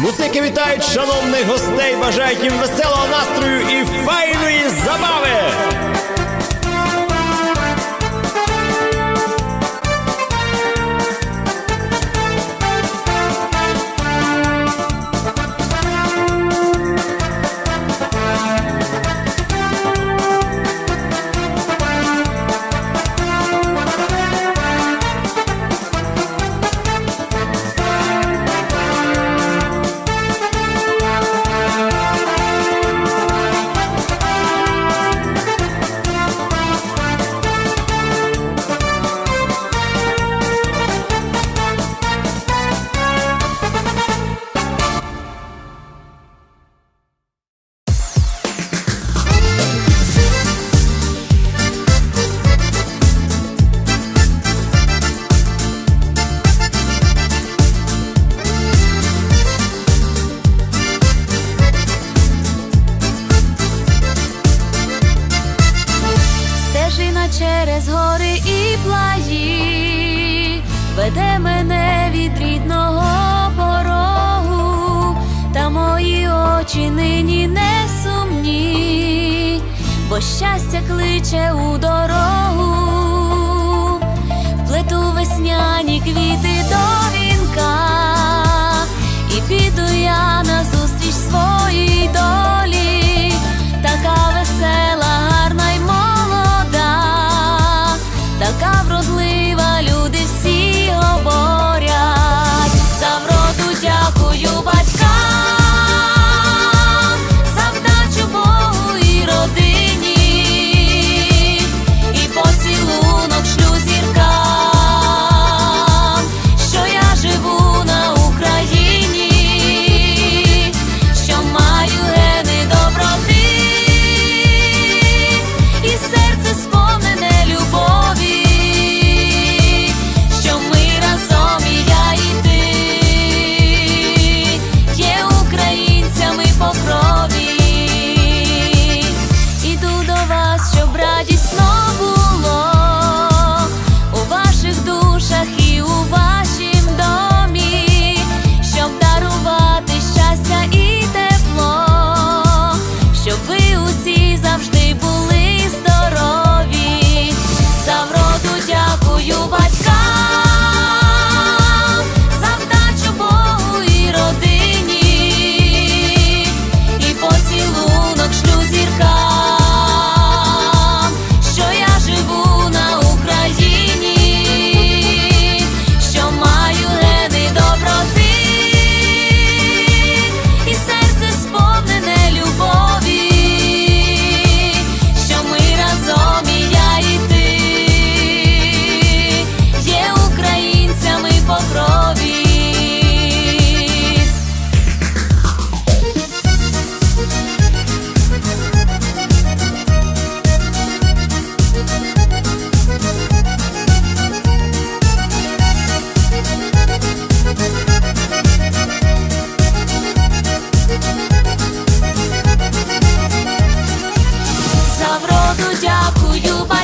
Музики вітають шановних гостей, бажають їм веселого настрою і файної забави. бо щастя кличе у дорогу. you by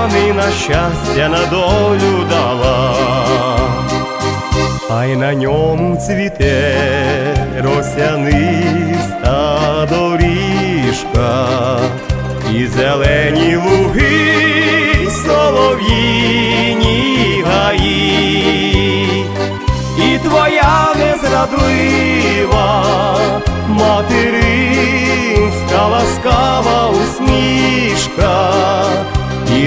вишиваний на щастя на долю дала, а й на ньому цвіте росяниста доріжка, і зелені луги, солов'їні гаї, і твоя незрадлива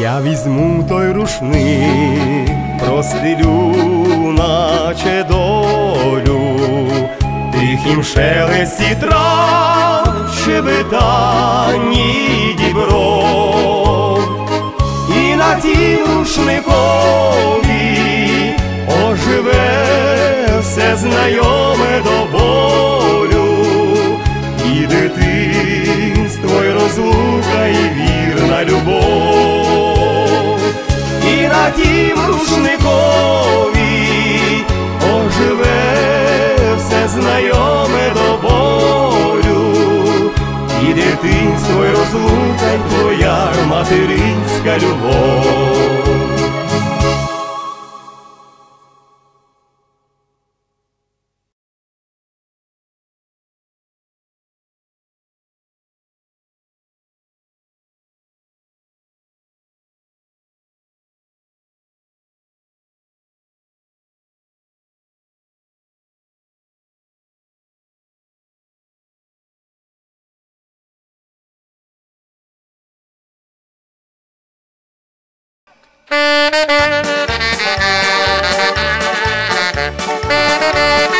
Я візьму той рушник, простилю, наче долю, тихім шелесті трав, щебетанні дібро, і на тім рушникові тім рушникові оживе все знайоме до болю, і дитинство, й розлука, твоя материнська любов. Thank you.